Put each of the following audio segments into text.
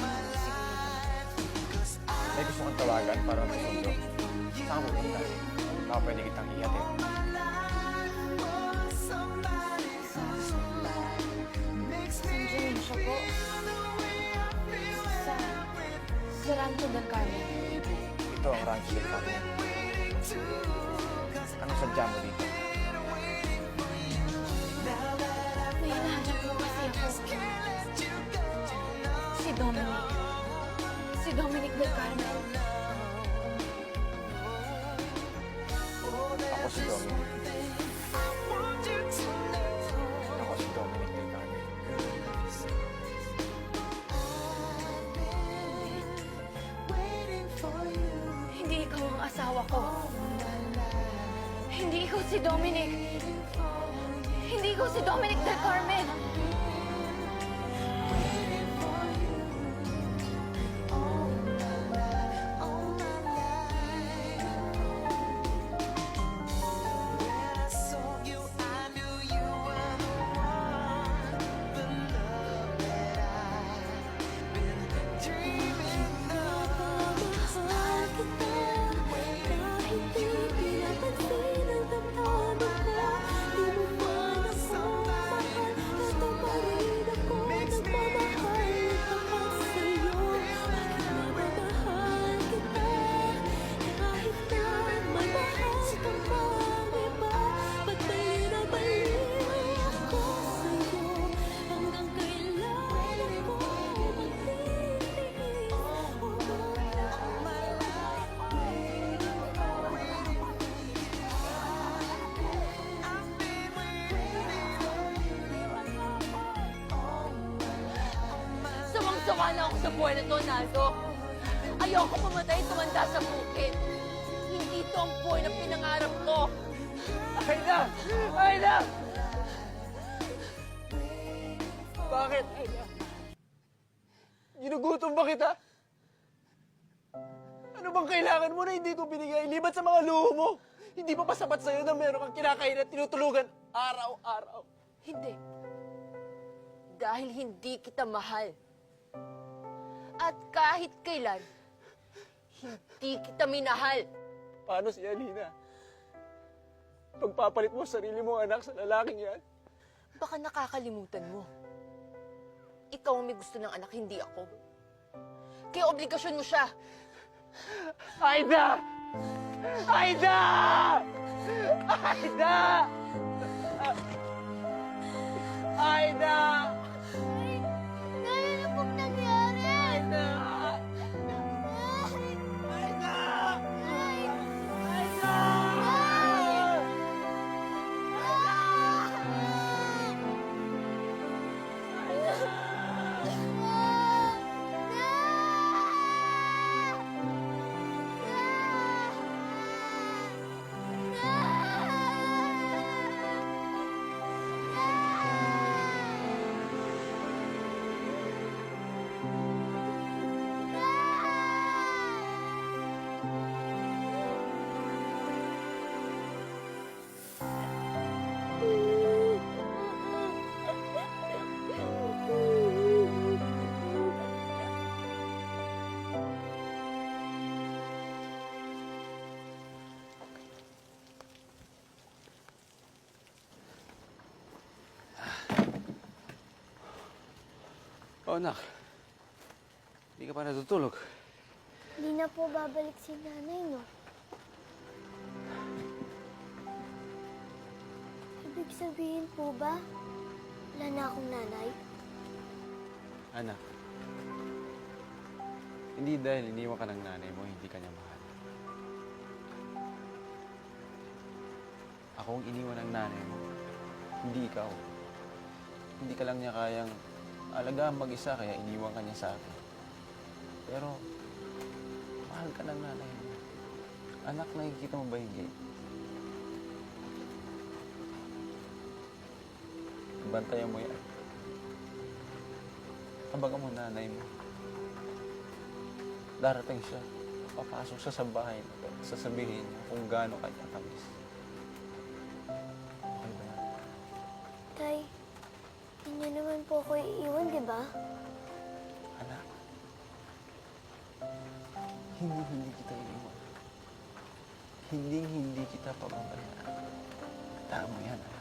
my life. Cause I May gusto kong tawagan para masundo. Saan ka pupunta? Baka pwede kitang ihatid. Siya po. Sa Rancho del Carmen. Ito ang Rancho del Carmen. Anong sadya mo dito? May hinahanap kasi ako. Si Dominic. Si Dominic del Carmen. Ako si Dominic. Ikaw si Dominic. Hindi ikaw si Dominic del Carmen. Sawang-sawa na ako sa buhay na to, Naldo. Ayoko pumatay tumanda sa bukid. Hindi to ang buhay na pinangarap ko. Aida! Aida! Bakit, Aida? Ginugutom ba kita? Ano bang kailangan mo na hindi ko binigay? Libat sa mga luho mo! Hindi pa ba sapat sa'yo na meron kang kinakain at tinutulugan araw-araw? Hindi. Dahil hindi kita mahal. At kahit kailan, hindi kita minahal. Paano si Alina? Pagpapalit mo sa sarili mong anak sa lalaking yan? Baka nakakalimutan mo. Ikaw ang may gusto ng anak, hindi ako. Kaya obligasyon mo siya. Aida! Aida! Aida! Aida! Oh, anak. Hindi ka pa natutulog. Hindi na po babalik si nanay, no? Ibig sabihin po ba, wala na akong nanay? Anak. Hindi dahil iniwan ka ng nanay mo, hindi ka niya mahal. Ako ang iniwan ng nanay mo. Hindi ikaw. Hindi ka lang niya kayang alagaan mag-isa, kaya iniwan ka niya sa akin. Pero, mahal ka ng nanay mo. Anak, nakikita mo ba hindi? Bantayan mo yan. Tabagan mo nanay mo. Darating siya. Papasok siya sa bahay mo. Sasabihin niya kung gaano kanya kamis. Okay ba yan? Tay, niyo naman po ako iiwan, di ba? Anak. Hindi, hindi kita iniwan. Hindi, hindi kita pababayaan. Tama yan, anak.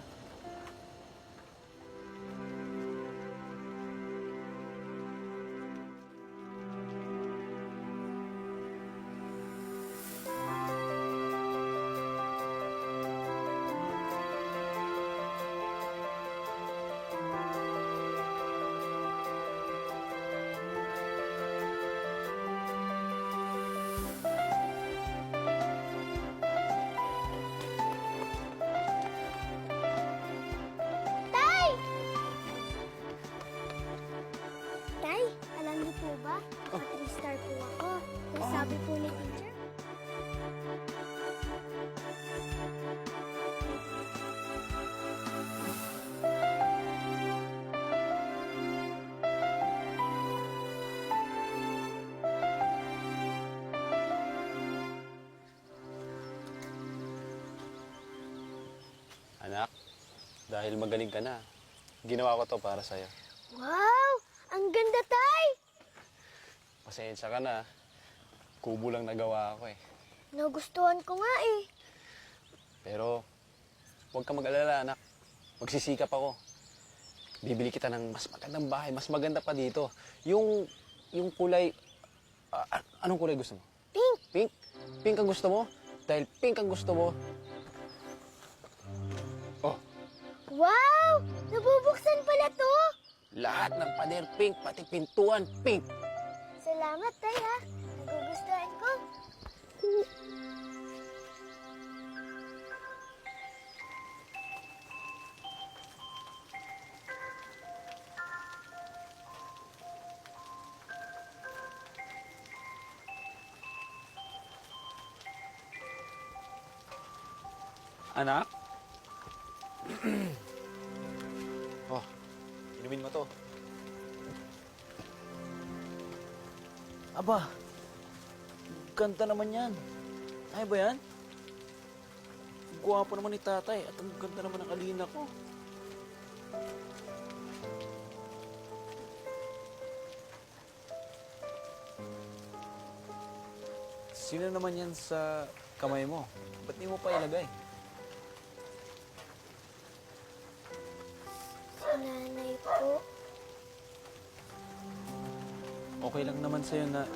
Anak, dahil magaling ka na, ginawa ko to para sa'yo. Wow! Ang ganda, Tay! Pasensya ka na. Kubo lang nagawa ako eh. Nagustuhan ko nga eh. Pero, huwag ka mag-alala, anak. Magsisikap ako. Bibili kita ng mas magandang bahay, mas maganda pa dito. Yung, yung kulay, ah, anong kulay gusto mo? Pink! Pink? Pink ang gusto mo? Dahil pink ang gusto mo, Nabubuksan pala to! lahat ng pader pink, pati pintuan pink. Salamat, Tay, ha? Nagugustuhan ko. Anak? Oh, inumin mo to. Aba, ganda naman yan. Ay ba yan? Gwapo naman ni tatay at ang ganda naman ng kalina ko. Sino naman yan sa kamay mo? Ba't di mo pa ilagay? Po. Okay lang naman sa'yo na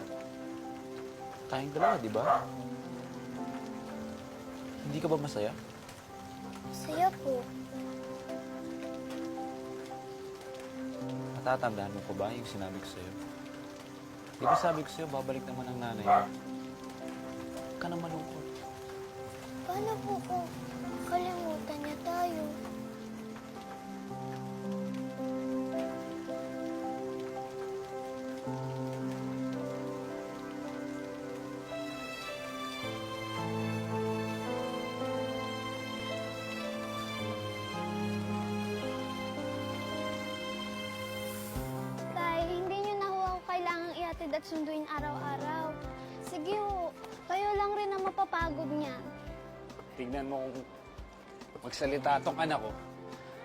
tayong dalawa, di ba? Hindi ka ba masaya? Saya po. Natatandaan mo pa ba yung sinabi ko sa'yo? Di ba sabi ko sa'yo, babalik naman ang nanay mo? Huwag ka na malungkot. Paano po kung at sunduin araw-araw. Sige ho, kayo lang rin ang mapapagod niya. Tignan mo kung magsalita tong anak ko.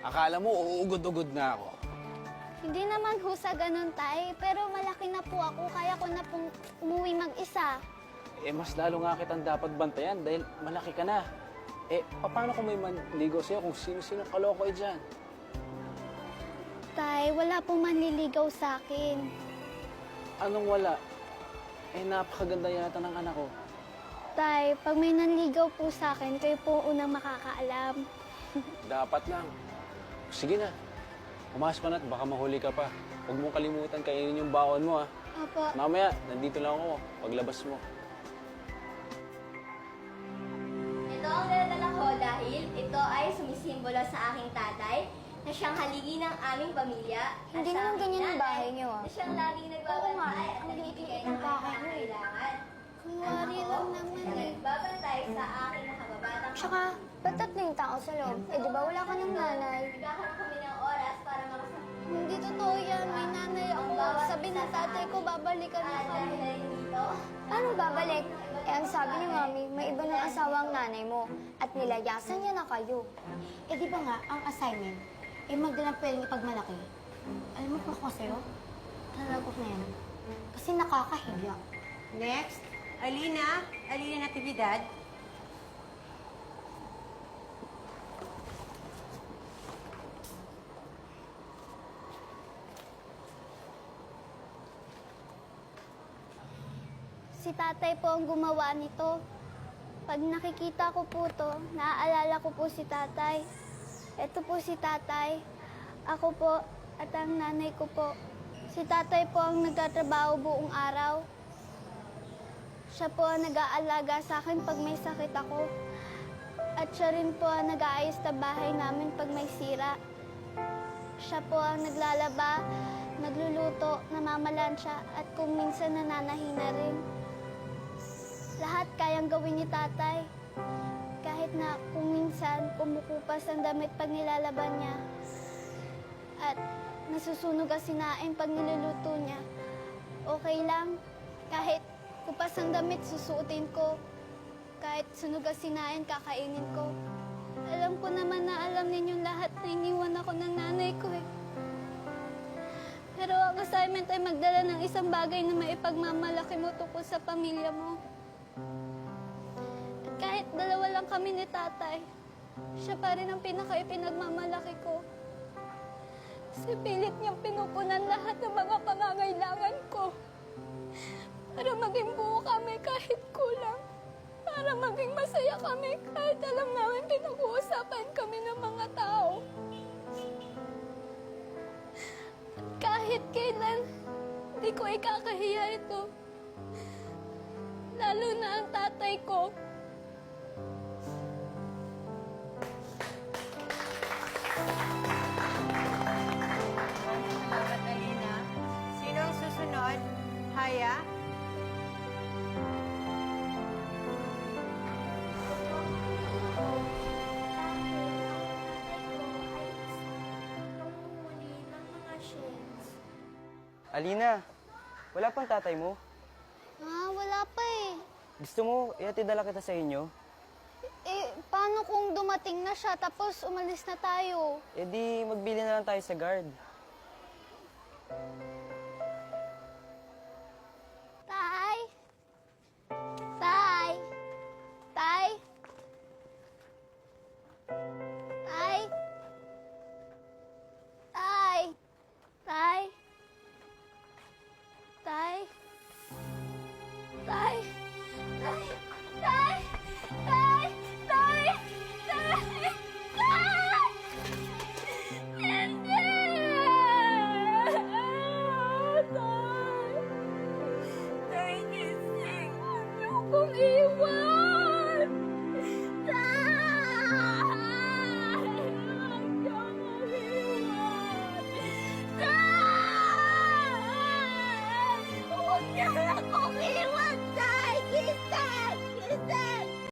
Akala mo uugod-ugod na ako. Hindi naman ho sa ganun, Tay, pero malaki na po ako, kaya ko na pong umuwi mag-isa. Eh, mas lalo nga kitang dapat bantayan dahil malaki ka na. Eh, paano kung may manligo sa'yo kung sino-sino kaloko eh dyan? Tay, wala pong manliligaw sa akin. Anong wala? Eh, napakaganda yata ng anak ko. Tay, pag may nanligaw po sa akin, kayo po ang unang makakaalam. Dapat lang. Sige na. Pumasok ka na at baka mahuli ka pa. Huwag mong kalimutan kainin yung baon mo, ha. Opo. Mamaya, nandito lang ako. Paglabas mo. Ito ang daladala ko dahil ito ay sumisimbolo sa aking tatay na siyang haligi ng aming pamilya. at Hindi sa naman aming ganyan ang nanay bahay niyo, ah. Na siyang laging nagbabantay at ang nagbibigay liit ng ng bahay kanyang niyo, eh. kailangan. Kunwari lang naman Na eh. nagbabantay sa aking nakababatang Tsaka, ba't tatlong tao sa loob? Eh, di ba wala ka ng nanay? Nagkakaroon kami ng oras para makasama. Hindi totoo yan. May nanay ako. Sabi ng tatay ko, babalikan na At kami. dahil dahil dito, Paano babalik? Eh, ang sabi ni Mami, may iba ng asawa ang nanay mo at nilayasan niya na kayo. Eh di ba nga, ang assignment, eh magdalang pwedeng ipagmalaki. Alam mo pa ko sa'yo? Talaga na yan. Kasi nakakahiya. Next, Alina. Alina Natividad. Si tatay po ang gumawa nito. Pag nakikita ko po to, naaalala ko po si tatay. Ito po si tatay. Ako po at ang nanay ko po. Si tatay po ang nagtatrabaho buong araw. Siya po ang nag-aalaga sa akin pag may sakit ako. At siya rin po ang nag-aayos sa bahay namin pag may sira. Siya po ang naglalaba, nagluluto, namamalansya at kung minsan nananahina rin. Lahat kayang gawin ni tatay. Kahit na kung minsan kumukupas ang damit pag nilalaban niya. At nasusunog ang sinain pag niluluto niya. Okay lang. Kahit kupas ang damit, susuotin ko. Kahit sunog ang sinain, kakainin ko. Alam ko naman na alam ninyong lahat na iniwan ako ng nanay ko eh. Pero ang assignment ay magdala ng isang bagay na maipagmamalaki mo tungkol sa pamilya mo. Dalawa lang kami ni tatay, siya pa rin ang pinaka-ipinagmamalaki ko. Sa pilit niyang pinupunan lahat ng mga pangangailangan ko. Para maging buo kami kahit kulang. Para maging masaya kami kahit alam namin pinag-uusapan kami ng mga tao. Kahit kailan, hindi ko ikakahiya ito. Lalo na ang tatay ko. Alina, wala pang tatay mo. Ah, wala pa eh. Gusto mo, lang kita sa inyo? Eh, paano kung dumating na siya tapos umalis na tayo? E di, magbili na lang tayo sa guard.